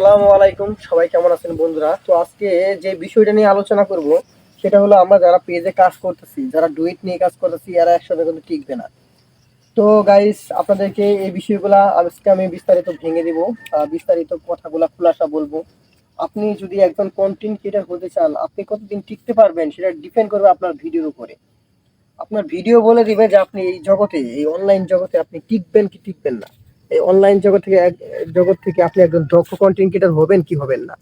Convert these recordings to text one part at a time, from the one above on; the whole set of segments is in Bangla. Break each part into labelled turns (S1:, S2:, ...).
S1: আসসালামু আলাইকুম, সবাই কেমন আছেন বন্ধুরা? তো আজকে যে বিষয়টা নিয়ে আলোচনা করব, সেটা হলো আমরা যারা পেজে কাজ করতেছি, যারা ডুইট নিয়ে কাজ করতেছি, এরা একসাথে কিন্তু টিকবে না। তো গাইস আপনাদেরকে এই বিষয়গুলা আজকে আমি বিস্তারিত ভেঙে দিব বিস্তারিত কথাগুলা খুলাসা বলব। আপনি যদি একজন কন্টেন্ট ক্রিয়েটার হতে চান, আপনি কতদিন টিকতে পারবেন সেটা ডিপেন্ড করবে আপনার ভিডিওর উপরে। আপনার ভিডিও বলে দিবে যে আপনি এই জগতে, এই অনলাইন জগতে আপনি টিকবেন কি টিকবেন না। এই অনলাইন জগৎ থেকে জগৎ থেকে আপনি একজন দক্ষ কন্টেন্ট ক্রিয়েটার হবেন কি হবেন না?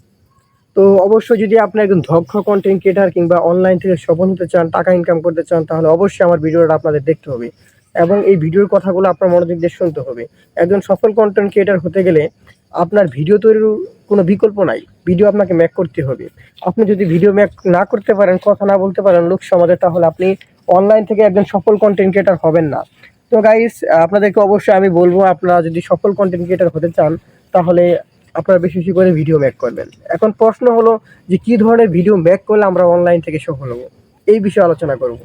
S1: তো অবশ্যই যদি আপনি একজন দক্ষ কন্টেন্ট ক্রিয়েটার কিংবা অনলাইন থেকে সফল হতে চান, টাকা ইনকাম করতে চান, তাহলে অবশ্যই আমার ভিডিওটা আপনাদের দেখতে হবে এবং এই ভিডিওর কথাগুলো আপনার মনোযোগ দিয়ে শুনতে হবে। একজন সফল কন্টেন্ট ক্রিয়েটার হতে গেলে আপনার ভিডিও তৈরির কোনো বিকল্প নাই, ভিডিও আপনাকে ম্যাক করতে হবে। আপনি যদি ভিডিও ম্যাক না করতে পারেন, কথা না বলতে পারেন, লোক সমাজে, তাহলে আপনি অনলাইন থেকে একজন সফল কন্টেন্ট ক্রিয়েটার হবেন না। তো গাইস আপনাদেরকে অবশ্যই আমি বলব, আপনারা যদি সফল কন্টেন্ট ক্রিয়েটার হতে চান, তাহলে আপনারা বেশি বেশি করে ভিডিও মেক করবেন। এখন প্রশ্ন হলো যে কি ধরনের ভিডিও মেক করলে আমরা অনলাইন থেকে সফল হব? এই বিষয়ে আলোচনা করব।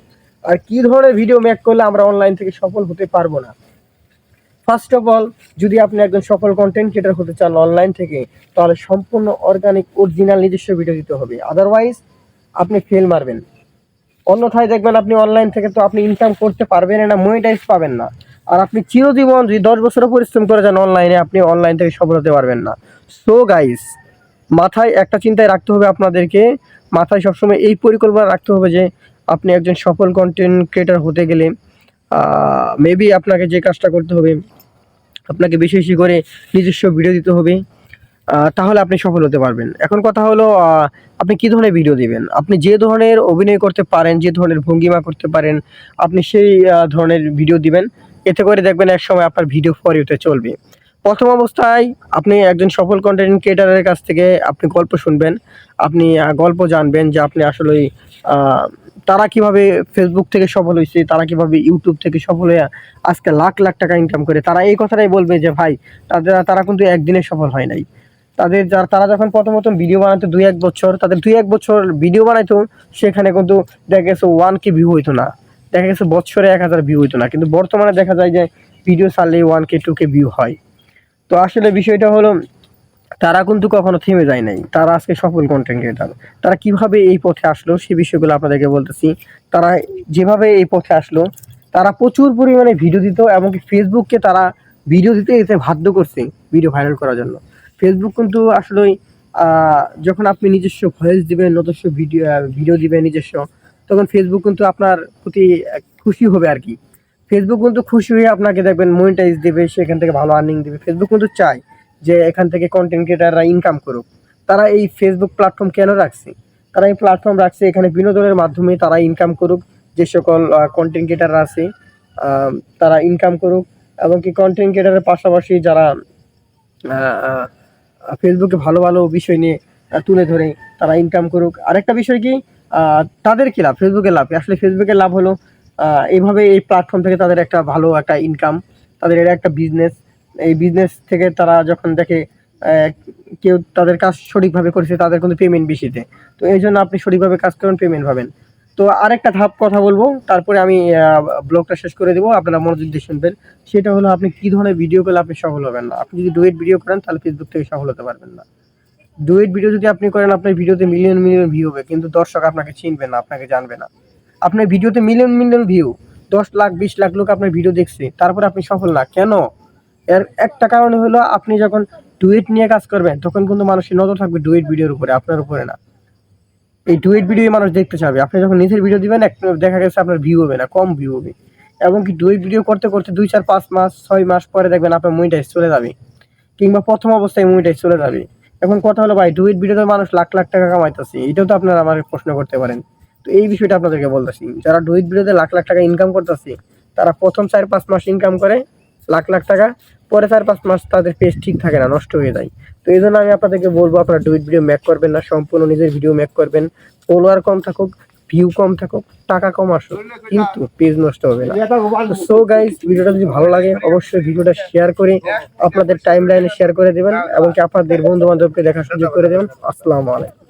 S1: আর কি ধরনের ভিডিও মেক করলে আমরা অনলাইন থেকে সফল হতে পারব না? ফার্স্ট অফ অল যদি আপনি একজন সফল কন্টেন্ট ক্রিয়েটার হতে চান অনলাইন থেকে, তাহলে সম্পূর্ণ অর্গানিক অরিজিনাল নিজস্ব ভিডিও দিতে হবে। আদারওয়াইজ আপনি ফেল মারবেন। অন্যথায় দেখবেন আপনি অনলাইন থেকে তো আপনি ইনকাম করতে পারবেন না মনিটাইজ পাবেন না। আর আপনি চিরজীবন যদি দশ বছরও পরিশ্রম করে যান অনলাইনে আপনি অনলাইন থেকে সফল হতে পারবেন না। সো গাইস মাথায় একটা চিন্তায় রাখতে হবে আপনাদেরকে। মাথায় সবসময় এই পরিকল্পনা রাখতে হবে যে, আপনি একজন সফল কন্টেন্ট ক্রিয়েটার হতে গেলে মেবি আপনাকে যে কাজটা করতে হবে, আপনাকে বেশি বেশি করে নিজস্ব ভিডিও দিতে হবে। তাহলে আপনি সফল হতে পারবেন। এখন কথা হলো আপনি কি ধরনের ভিডিও দিবেন? আপনি যে ধরনের অভিনয় করতে পারেন, যে ধরনের ভঙ্গিমা করতে পারেন, আপনি সেই ধরনের ভিডিও দিবেন। এতে করে দেখবেন এক সময় আপনার ভিডিও ফর ইউতে চলবে। প্রথম অবস্থায় আপনি একজন সফল কন্টেন্ট ক্রিয়েটারের কাছ থেকে আপনি গল্প শুনবেন। আপনি গল্প জানবেন যে আপনি আসলে তারা কীভাবে ফেসবুক থেকে সফল হয়েছে তারা কীভাবে ইউটিউব থেকে সফল হয়ে আজকে লাখ লাখ টাকা ইনকাম করে। তারা এই কথাটাই বলবে যে, ভাই, তাদের, তারা কিন্তু একদিনে সফল হয় নাই। তাদের যার, তারা যখন প্রথম প্রথম ভিডিও বানাতো দুই এক বছর, তাদের দুই এক বছর ভিডিও বানাইতো, সেখানে কিন্তু দেখা গেছে ওয়ান কে ভিউ হইতো না। দেখা গেছে বছরে এক হাজার ভিউ হইতো না। কিন্তু বর্তমানে দেখা যায় যে ভিডিও ছাড়লে one K two K view হয়। তো আসলে বিষয়টা হলো, তারা কিন্তু কখনো থেমে যায় নাই। তারা আজকে সফল কন্টেন্ট ক্রিয়েটার তারা কীভাবে এই পথে আসলো, সে বিষয়গুলো আপনাদেরকে বলতেছি। তারা যেভাবে এই পথে আসলো, তারা প্রচুর পরিমাণে ভিডিও দিত এমনকি ফেসবুককে তারা ভিডিও দিতে দিতে বাধ্য করছে ভিডিও ভাইরাল করার জন্য। ফেসবুক কিন্তু আসলে যখন আপনি নিজস্ব ভয়েস দিবেন নিজস্ব ভিডিও ভিডিও দিবেন নিজস্ব, তখন ফেসবুক কিন্তু আপনার প্রতি খুশি হবে আর কি। ফেসবুক কিন্তু খুশি হয়ে আপনাকে দেখবেন মনিটাইজ দেবে, সেখান থেকে ভালো আর্নিং দেবে। ফেসবুক কিন্তু চায় যে এখান থেকে কন্টেন্ট ক্রিয়েটাররা ইনকাম করুক। তারা এই ফেসবুক প্ল্যাটফর্ম কেন রাখছে? তারা এই প্ল্যাটফর্ম রাখছে, এখানে বিনোদনের মাধ্যমে তারা ইনকাম করুক, যে সকল কন্টেন্ট ক্রিয়েটাররা আছে তারা ইনকাম করুক, এবং কি কন্টেন্ট ক্রিয়েটারের পাশাপাশি যারা ফেসবুকে ভালো ভালো বিষয় নিয়ে তুলে ধরে, তারা ইনকাম করুক। আরেকটা বিষয় কি তাদের কি লাভ? ফেসবুকের লাভ। আসলে ফেসবুকের লাভ হলো এইভাবে এই প্ল্যাটফর্ম থেকে তাদের একটা ভালো একটা ইনকাম তাদের এটা একটা বিজনেস এই বিজনেস থেকে তারা যখন দেখে কেউ তাদের কাজ সঠিকভাবে করেছে, তাদের কিন্তু পেমেন্ট বেশি দেয়। তো এই জন্য আপনি সঠিকভাবে কাজ করবেন পেমেন্ট পাবেন। তো আরেকটা ধাপ কথা বলব, তারপরে আমি ব্লগটা শেষ করে দেবো, আপনারা মনোযোগ দিয়ে শুনবেন। সেটা হলো আপনি কি ধরনের ভিডিও করলে আপনি সফল হবেন না? আপনি যদি ডুয়েট ভিডিও করেন, তাহলে ফেসবুক থেকে সফল হতে পারবেন না। ডুয়েট ভিডিও যদি আপনি করেন, আপনার ভিডিওতে মিলিয়ন মিলিয়ন ভিউ হবে, কিন্তু দর্শক আপনাকে চিনবে না, আপনাকে জানবে না। আপনার ভিডিওতে মিলিয়ন মিলিয়ন ভিউ দশ লাখ, বিশ লাখ লোক আপনার ভিডিও দেখছে, তারপরে আপনি সফল না। কেন? এর একটা কারণে হলো, আপনি যখন ডুয়েট নিয়ে কাজ করবেন, তখন কিন্তু মানুষের নজর থাকবে ডুয়েট ভিডিওর উপরে, আপনার উপরে না। এই ডুয়েট ভিডিও মানুষ দেখতে চাবে। আপনি যখন নিজের ভিডিও দিবেন দেখা গেছে আপনার ভিউ হবে না, কম ভিউ হবে। এবং কি ডুয়েট ভিডিও করতে করতে দুই, চার, পাঁচ মাস, ছয় মাস পরে দেখবেন আপনার মনিটাইজ চলে যাবে। কিংবা প্রথম অবস্থায় মনিটাইজ চলে যাবে। এখন কথা হলো ভাই ডুয়েট ভিডিওতে মানুষ লাখ লাখ টাকা কামাইতেছে। এটাও তো আপনারা আমার প্রশ্ন করতে পারেন। তো এই বিষয়টা আপনাদেরকে বলতেছি। যারা ডুয়েট ভিডিওতে লাখ লাখ টাকা ইনকাম করতেছে, তারা প্রথম চার, পাঁচ মাস ইনকাম করে, লাখ লাখ টাকা, পরে চার, পাঁচ মাস তাদের পেজ ঠিক থাকে না, নষ্ট হয়ে যায়। তো এই জন্য আমি আপনাদেরকে বলব, আপনারা ডুইট ভিডিও ম্যাক করবেন না, সম্পূর্ণ নিজের ভিডিও ম্যাক করবেন। ফলোয়ার কম থাকুক ভিউ কম থাকুক, টাকা কম আসুক, কিন্তু পেজ নষ্ট হবে না। সো গাইজ ভিডিওটা যদি ভালো লাগে, অবশ্যই ভিডিওটা শেয়ার করে আপনাদের টাইম লাইনে শেয়ার করে দেবেন, এবং কি আপনাদের বন্ধু বান্ধবকে দেখার সুযোগ করে দেবেন। আসসালামু আলাইকুম।